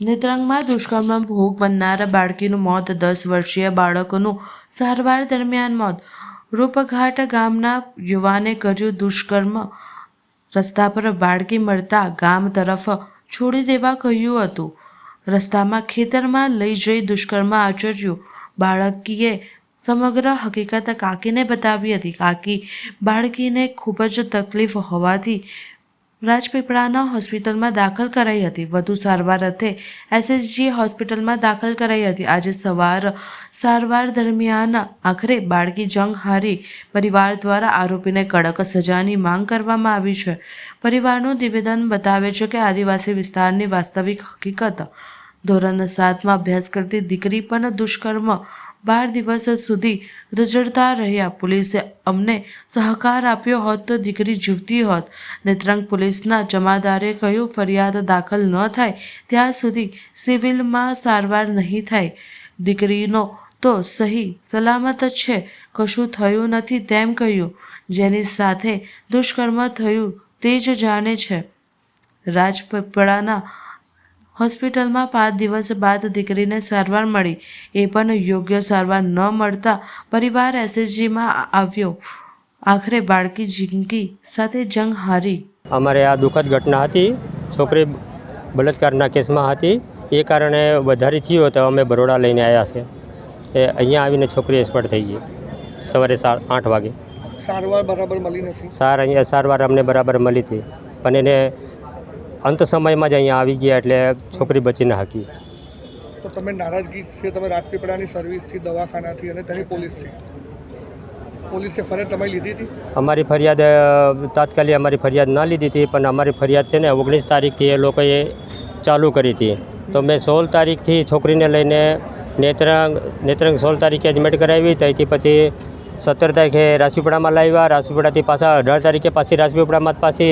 નેત્રંગમાં દુષ્કર્મમાં ભોગ બનનારા બાળકીનું મોત, દસ વર્ષીય બાળકનું સારવાર દરમિયાન મોત. રૂપઘાટ ગામના યુવાને કર્યું દુષ્કર્મ. રસ્તા પર બાળકી મળતા ગામ તરફ છોડી દેવા કહ્યું હતું. રસ્તામાં ખેતરમાં લઈ જઈ દુષ્કર્મ આચર્યું. બાળકીએ સમગ્ર હકીકત કાકીને બતાવી હતી. કાકી બાળકીને ખૂબ જ તકલીફ હોવાથી રાજપીપળાના હોસ્પિટલમાં દાખલ કરાઈ હતી. વધુ સારવાર અર્થે એસએસજી હોસ્પિટલમાં દાખલ કરાઈ હતી. આજે સવાર સારવાર દરમિયાન આખરે બાળકી જંગ હારી પરિવાર દ્વારા આરોપીને કડક સજાની માંગ કરવામાં આવી છે. પરિવારનું નિવેદન બતાવે છે કે આદિવાસી વિસ્તારની વાસ્તવિક હકીકત ધોરણ સાતમાં અભ્યાસ કરતી દીકરી પણ દુષ્કર્મ બાર દિવસ સુધી રજડતા રહ્યા. પોલીસે અમને સહકાર આપ્યો હોત તો દીકરી જીવતી હોત. નેત્રંગ પોલીસના જમાદારે કહ્યું, ફરિયાદ દાખલ ન થાય, ત્યાં સુધી સિવિલમાં સારવાર નહીં થાય. દીકરીનો તો સહી સલામત જ છે, કશું થયું નથી તેમ કહ્યું. જેની સાથે દુષ્કર્મ થયું તે જ જાણે છે. રાજપીપળાના હોસ્પિટલમાં પાંચ દિવસ બાદ દીકરીને સારવાર મળી. એ પણ યોગ્ય સારવાર ન મળતા પરિવાર એસએસજીમાં આવ્યો. આખરે બાળકી જિંદગી સાથે જંગ હારી. અમારે આ દુઃખદ ઘટના હતી. છોકરી બળાત્કારના કેસમાં હતી. એ કારણે વધારે થયો તો અમે બરોડા લઈને આવ્યા છે. એ અહીંયા આવીને છોકરી એક્સપર્ટ થઈ ગઈ. સવારે આઠ વાગે. સારવાર બરાબર મળી નથી. સાર અહીંયા સારવાર અમને બરાબર મળી હતી. પણ એને અંત સમયમાં જ અહીંયા આવી ગયા એટલે છોકરી બચી ના હતી તો તમે નારાજગી છે તમે રાજપીપળાની સર્વિસથી દવાખાનાથી અને તેની પોલીસથી? પોલીસે ફરિયાદ તમારી લીધી હતી? અમારી ફરિયાદ તાત્કાલિક અમારી ફરિયાદ ના લીધી હતી પણ અમારી ફરિયાદ છે ને ઓગણીસ તારીખથી એ લોકોએ ચાલુ કરી હતી. તો મેં સોળ તારીખથી છોકરીને લઈને નેત્રંગ નેત્રંગ સોળ તારીખે એડમિટ કરાવી ત્યાંથી પછી સત્તર તારીખે રાજપીપળામાં લાવ્યા. રાજપીપળાથી પાછા અઢાર તારીખે પાછી રાજપીપળામાં પાછી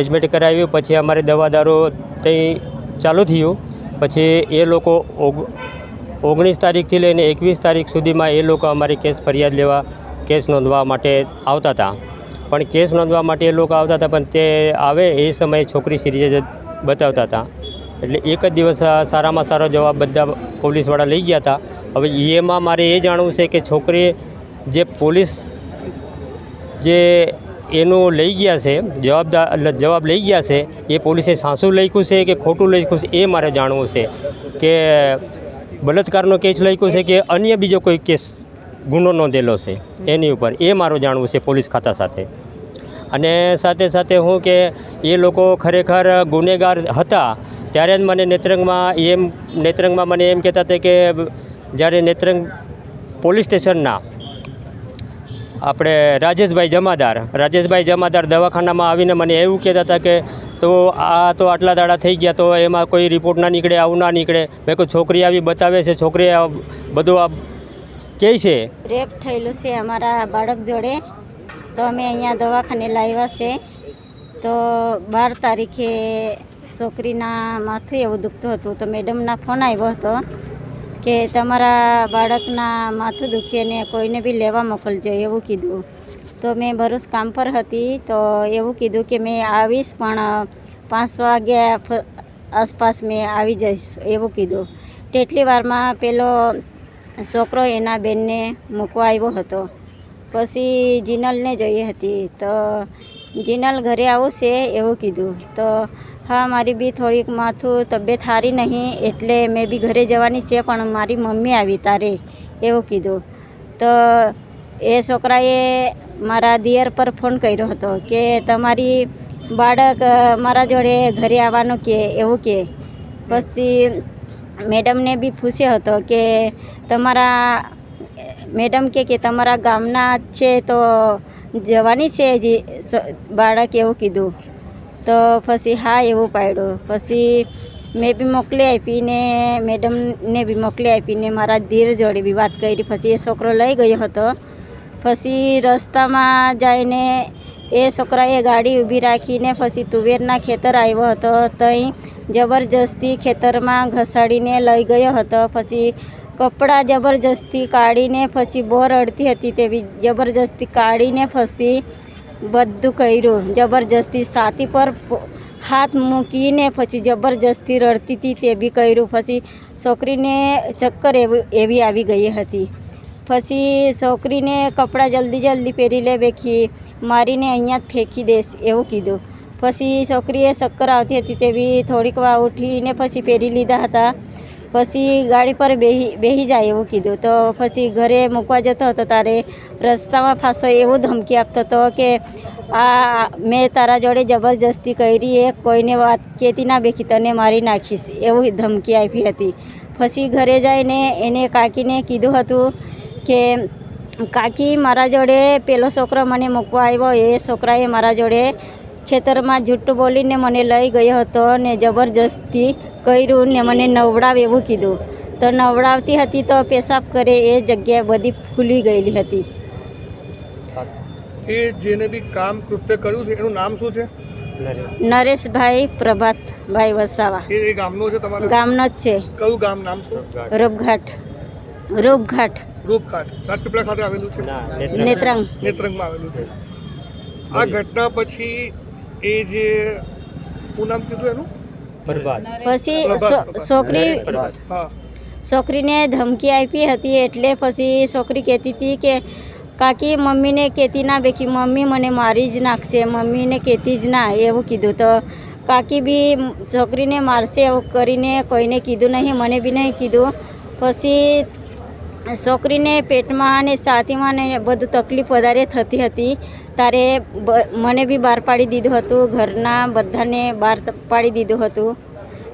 એડમિટ કરાવ્યું. પછી અમારે દવા દારૂ ત્યાં ચાલુ થયું. પછી એ લોકો ઓગ, ઓગણીસ તારીખથી લઈને એકવીસ તારીખ સુધીમાં એ લોકો અમારી કેસ ફરિયાદ લેવા, કેસ નોંધવા માટે આવતા હતા. પણ કેસ નોંધવા માટે એ લોકો આવતા હતા, પણ તે આવે એ સમયે છોકરી સિરિયસ બતાવતા હતા. એટલે એક જ દિવસ સારામાં સારો જવાબ બધા પોલીસવાળા લઈ ગયા હતા. હવે એમાં મારે એ જાણવું છે કે છોકરી જે પોલીસ જે એનું લઈ ગયા છે, જવાબદાર જવાબ લઈ ગયા છે, એ પોલીસે સાસું લખ્યું છે કે ખોટું લખ્યું છે, એ મારે જાણવું છે કે બળાત્કારનો કેસ લખ્યો છે કે અન્ય બીજો કોઈ કેસ ગુનો નોંધેલો છે, એની ઉપર એ મારું જાણવું છે પોલીસ ખાતા સાથે. અને સાથે સાથે હું કે એ લોકો ખરેખર ગુનેગાર હતા, ત્યારે જ મને નેત્રંગમાં એમ, નેત્રંગમાં મને એમ કહેતા હતા કે જ્યારે નેત્રંગ પોલીસ સ્ટેશનના આપણે રાજેશભાઈ જમાદાર. રાજેશભાઈ જમાદાર દવાખાનામાં આવીને મને એવું કહેતા હતા કે, તો આ તો આટલા દાડા થઈ ગયા, તો એમાં કોઈ રિપોર્ટ ના નીકળે, આવું ના નીકળે. મેં કોઈ છોકરી આવી બતાવે છે, છોકરી બધું આ કહે છે? રેપ થયેલું છે અમારા બાળક જોડે. તો અમે અહીંયા દવાખાને લાવ્યા છે. તો બાર તારીખે છોકરીના માથું એવું દુખતું હતું, તો મેડમના ફોન આવ્યો હતો. કે તમારા બાળકના માથું દુખીએ ને કોઈને બી લેવા મોકલજો એવું કીધું. તો મેં ભરૂચ કામ પર હતી તો એવું કીધું કે મેં આવીશ પણ પાંચ વાગ્યા આસપાસ મેં આવી જઈશ એવું કીધું. તેટલી વારમાં પેલો છોકરો એના બેનને મૂકવા આવ્યો હતો. પછી જીનલને જોઈએ હતી તો જીનલ ઘરે આવું છે એવું કીધું. તો, હા, મારી બી થોડીક માથું તબિયત સારી નહીં એટલે મેં બી ઘરે જવાની છે, પણ મારી મમ્મી આવી તારે, એવું કીધું. તો, એ છોકરાએ મારા દિયર પર ફોન કર્યો હતો કે, તમારી બાળક મારા જોડે ઘરે આવવાનું કે, એવું કે? પછી મેડમને બી પૂછ્યો હતો કે, તમારા, મેડમ કે કે તમારા ગામના છે તો જવાની છે હજી બાળક એવું કીધું. તો પછી હા એવું પાડ્યું પછી મેં બી મોકલી આપીને, મેડમને બી મોકલી આપીને મારા ધીર જોડે બી વાત કરી. પછી એ છોકરો લઈ ગયો હતો. પછી રસ્તામાં જઈને એ છોકરાએ ગાડી ઊભી રાખીને પછી તુવેરના ખેતર આવ્યો હતો. તઈ જબરજસ્તી ખેતરમાં ઘસાડીને લઈ ગયો હતો. પછી કપડાં જબરજસ્તી કાઢીને પછી બોર અડતી હતી તેવી જબરજસ્તી કાઢીને પછી બધું કર્યું. જબરજસ્તી સાથી પર હાથ મૂકીને પછી જબરજસ્તી રડતી હતી તે બી કર્યું. પછી છોકરીને ચક્કર એવી આવી ગઈ હતી. પછી છોકરીને કપડાં જલ્દી જલ્દી પહેરી લે બેખી, મારીને અહીંયા ફેંકી દેશ, એવું કીધું. પછી છોકરીએ ચક્કર આવતી હતી તે બી થોડીક વાર ઉઠીને પછી પહેરી લીધા હતા. પછી ગાડી પર બેહી બેહી જાય એવું કીધું. તો પછી ઘરે મૂકવા જતો હતો, તારે રસ્તામાં ફાંસો એવું ધમકી આપતો હતો કે, આ, મેં તારા જોડે જબરજસ્તી કરી, એ કોઈને વાત કહેતી ના બેખી, તને મારી નાખીશ, એવું ધમકી આપી હતી. પછી ઘરે જઈને એને કાકીને કીધું હતું કે કાકી મારા જોડે પેલો છોકરો મને મૂકવા આવ્યો એ છોકરાએ મારા જોડે ખેતરમાં જૂઠું બોલીને મને લઈ ગયો હતો ને જબરજસ્તી કર્યું ને મને નવડાવ એવું કીધું. તો નવડાવતી હતી તો પેશાબ કરે એ જગ્યાએ બધી ફૂલી ગયેલી હતી. એ જેને બી કામ કૃત્ય કર્યું છે એનું નામ શું છે? નરેશભાઈ પ્રભાતભાઈ વસાવા. એ ગામનો છે તમારો? ગામનો જ છે. કયું ગામ નામ શું? રૂપઘાટ રૂપઘાટ. રૂપઘાટ. રાજપીપળા ખાતે આવેલું છે? નેત્રંગ. નેત્રંગ. નેત્રંગમાં આવેલું છે. આ ઘટના પછી એ જે શું નામ કીધું એનું? પછી છોકરી છોકરીને ધમકી આપી હતી એટલે પછી છોકરી કહેતી હતી કે કાકી મમ્મીને કહેતી ના બેકી મમ્મી મને મારી જ નાખશે. મમ્મીને કહેતી જ ના. એવું કીધું. તો કાકી બી છોકરીને મારશે એવું કરીને કોઈને કીધું નહીં. મને બી નહીં કીધું. પછી છોકરીને પેટમાં અને છાતીમાં ને બધું તકલીફ વધારે થતી હતી. ત્યારે મને બી બહાર પાડી દીધું હતું. ઘરના બધાને બહાર પાડી દીધું હતું.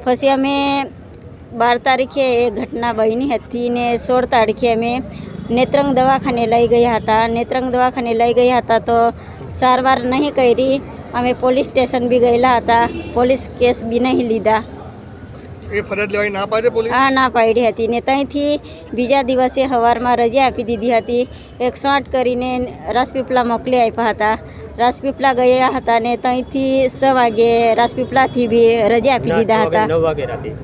પછી અમે બાર તારીખે એ ઘટના બની હતી ને સોળ તારીખે અમે નેત્રંગ દવાખાને લઈ ગયા હતા. નેત્રંગ દવાખાને લઈ ગયા હતા તો સારવાર નહીં કરી. અમે પોલીસ સ્ટેશન બી ગયેલા હતા. પોલીસ કેસ બી નહીં લીધા. એ ફરજ લેવાય ના પાડે પોલીસ? આ ના પાડી હતી ને ત્યાંથી બીજા દિવસે સવારમાં રજા આપી દીધી હતી. એકસો આઠ કરીને રાજપીપળા મોકલી આપ્યા હતા. રાજપીપળા ગયા હતા ને ત્યાંથી છ વાગે રાજપીપળાથી બી રજા આપી દીધા હતા. નવ વાગે રાતે.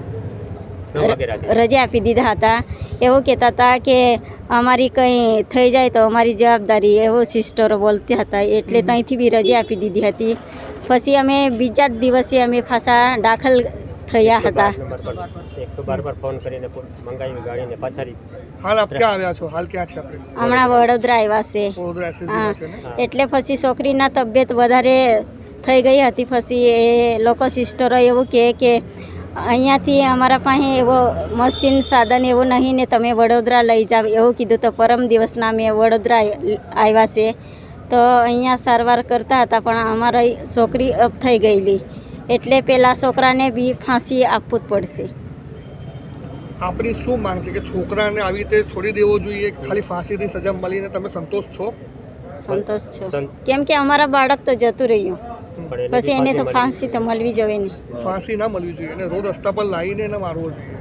નવ વાગે રાતે. રજા આપી દીધા હતા. એવું કહેતા હતા કે અમારી કંઈ થઈ જાય તો અમારી જવાબદારી એવો સિસ્ટરો બોલતી હતા એટલે ત્યાંથી બી રજા આપી દીધી હતી. પછી અમે બીજા જ દિવસે અમે ફાંસા દાખલ થયા હતા. નંબર પર એકસો બાર પર ફોન કરીને મંગાવી ગાડીને પાછાડી હાલ આપ ક્યાં આવ્યા છો? હાલ ક્યાં છે આપણે હમણાં વડોદરા આવ્યા છે. એટલે પછી છોકરીના તબિયત વધારે થઈ ગઈ હતી. પછી એ લોકો સિસ્ટરો એવું કહે કે અહીંયાથી અમારા પાસે એવો મશીન સાધન એવું નહીં ને તમે વડોદરા લઈ જાવ. એવું કીધું તો પરમ દિવસના મેં વડોદરા આવ્યા છે. તો અહીંયા સારવાર કરતા હતા પણ અમારી છોકરી અપ થઈ ગયેલી. એટલે પેલા છોકરાને બી ફાંસી આપવું જ પડશે. આપણી શું માંગ છે કે છોકરાને આવી રીતે છોડી દેવો જોઈએ ખાલી ફાંસીથી સજા મળીને તમે સંતોષ છો? સંતોષ છો. કેમ કે અમારા બાળક તો જતું રહ્યું. પછી એને તો ફાંસી તો મળવી જોઈએ નહીં ફાંસી ના મળવી જોઈએ અને રોડ રસ્તા પર લાવીને એને મારવો જોઈએ.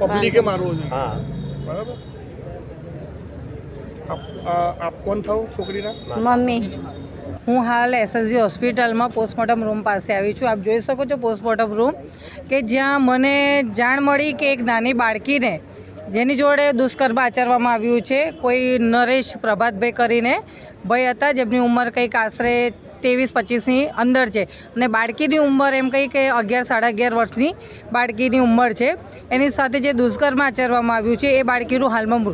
પબ્લિકે મારવો જોઈએ. હા. બરાબર? આપ કોણ થાવ છોકરીના? મમ્મી. હું હાલ એસએસજી હોસ્પિટલમાં પોસ્ટમોર્ટમ રૂમ પાસે આવી છું. આપ જોઈ શકો છો પોસ્ટમોર્ટમ રૂમ કે જ્યાં મને જાણ મળી કે એક નાની બાળકીને જેની જોડે દુષ્કર્મ આચરવામાં આવ્યું છે, કોઈ નરેશ પ્રભાતભાઈ કરીને. ભાઈ હતા જેમની ઉંમર કંઈક આશરે ત્રેવીસ પચીસની અંદર છે. અને બાળકીની ઉંમર એમ કંઈ કે અગિયાર, સાડા અગિયાર વર્ષની બાળકીની ઉંમર છે. એની સાથે જે દુષ્કર્મ આચરવામાં આવ્યું છે, એ બાળકીનું હાલમાં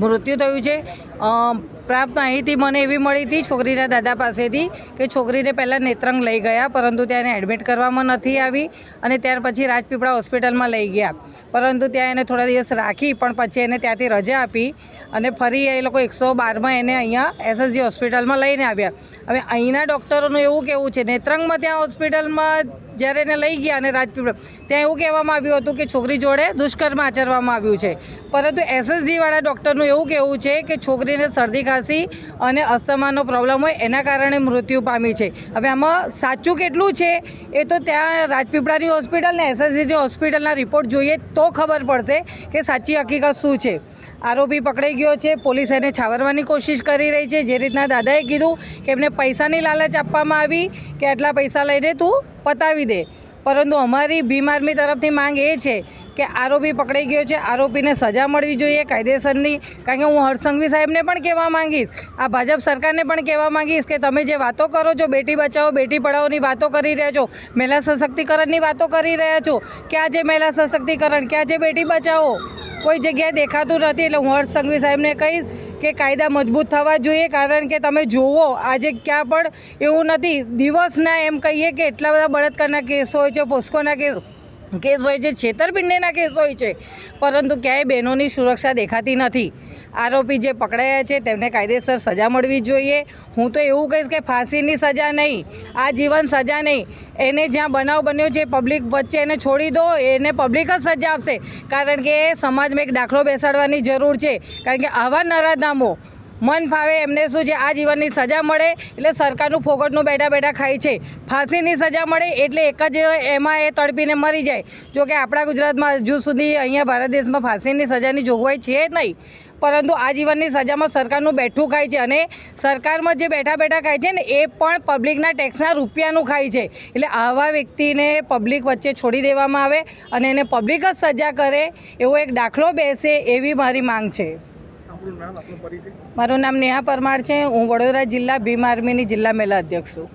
મૃત્યુ થયું છે. પ્રાપ્ત માહિતી મને એવી મળી હતી છોકરીના દાદા પાસેથી કે છોકરીને પહેલાં નેત્રંગ લઈ ગયા, પરંતુ ત્યાં એને એડમિટ કરવામાં નથી આવી અને ત્યાર પછી રાજપીપળા હોસ્પિટલમાં લઈ ગયા. પરંતુ ત્યાં એને થોડા દિવસ રાખી, પણ પછી એને ત્યાંથી રજા આપી અને ફરી એ લોકો એકસો બારમાં એને અહીંયા એસએસજી હોસ્પિટલમાં લઈને આવ્યા. હવે અહીંના ડૉક્ટરોનું એવું કહેવું છે, નેત્રંગમાં ત્યાં હોસ્પિટલમાં જ્યારે એને લઈ ગયા અને રાજપીપળા, ત્યાં એવું કહેવામાં આવ્યું હતું કે છોકરી જોડે દુષ્કર્મ આચરવામાં આવ્યું છે. પરંતુ એસએસજીવાળા ડૉક્ટરનું એવું કહેવું છે કે છોકરીને શરદી, ખાંસી અને અસ્થમાનો પ્રોબ્લેમ હોય એના કારણે મૃત્યુ પામી છે. હવે આમાં સાચું કેટલું છે? એ તો ત્યાં રાજપીપળાની હોસ્પિટલ ને એસએસસીજી હોસ્પિટલના રિપોર્ટ જોઈએ તો ખબર પડશે કે સાચી હકીકત શું છે. આરોપી પકડાઈ ગયો છે, પોલીસ એને છાવરવાની કોશિશ કરી રહી છે. જે રીતના દાદાએ કીધું કે એમને પૈસાની લાલચ આપવામાં આવી કે આટલા પૈસા લઈને તું પતાવી દે. પરંતુ અમારી ભીમ આર્મી તરફથી માંગ એ છે કે આરોપી પકડાઈ ગયો છે. આરોપીને સજા મળવી જોઈએ કાયદેસરની. કારણ કે હું હર્ષસંઘવી સાહેબને પણ કહેવા માંગીશ. આ ભાજપ સરકારને પણ કહેવા માંગીશ કે તમે જે વાતો કરો છો, બેટી બચાવો, બેટી પઢાઓની વાતો કરી રહ્યા છો, મહિલા સશક્તિકરણની વાતો કરી રહ્યા છો, ક્યાં છે મહિલા સશક્તિકરણ, ક્યાં છે બેટી બચાવો, કોઈ જગ્યાએ દેખાતું નથી. એટલે હું હર્ષસંઘવી સાહેબને કહીશ કે કાયદા મજબૂત થવા જોઈએ, કારણ કે તમે જુઓ, આજે ક્યાં પણ એવું નથી. દિવસના એમ કહીએ કે એટલા બધા બળાત્કારના કેસો હોય છે પોસ્કોના કેસ કેસ હોય છે, છેતરપિંડીના કેસ હોય છે, પરંતુ ક્યાંય બહેનોની સુરક્ષા દેખાતી નથી. આરોપી જે પકડાયા છે, તેમને કાયદેસર સજા મળવી જોઈએ. હું તો એવું કહીશ કે ફાંસીની સજા નહીં, આ જીવન સજા નહીં. એને જ્યાં બનાવ બન્યો છે, પબ્લિક વચ્ચે એને છોડી દો, એને પબ્લિક જ સજા આપશે. કારણ કે સમાજમાં એક દાખલો બેસાડવાની જરૂર છે. કારણ કે આવા નરાધામો મન ફાવે એમને શું છે? આ જીવનની સજા મળે એટલે સરકારનું ફોગટનું બેઠા બેઠા ખાય છે. ફાંસીની સજા મળે એટલે એક જ એમાં એ તડપીને મરી જાય. જો કે આપણા ગુજરાતમાં હજુ સુધી અહીંયા ભારત દેશમાં ફાંસીની સજાની જોગવાઈ છે નહીં. પરંતુ આજીવનની સજામાં સરકારનું બેઠું ખાય છે અને સરકારમાં જે બેઠા બેઠા ખાય છે ને, એ પણ પબ્લિકના ટેક્સના રૂપિયાનું ખાય છે. એટલે આવા વ્યક્તિને પબ્લિક વચ્ચે છોડી દેવામાં આવે અને એને પબ્લિક જ સજા કરે એવો એક દાખલો બેસે એવી મારી માંગ છે. મારું નામ નેહા પરમાર છે. હું વડોદરા જિલ્લા ભીમ આર્મીની જિલ્લા મહિલા અધ્યક્ષ છું.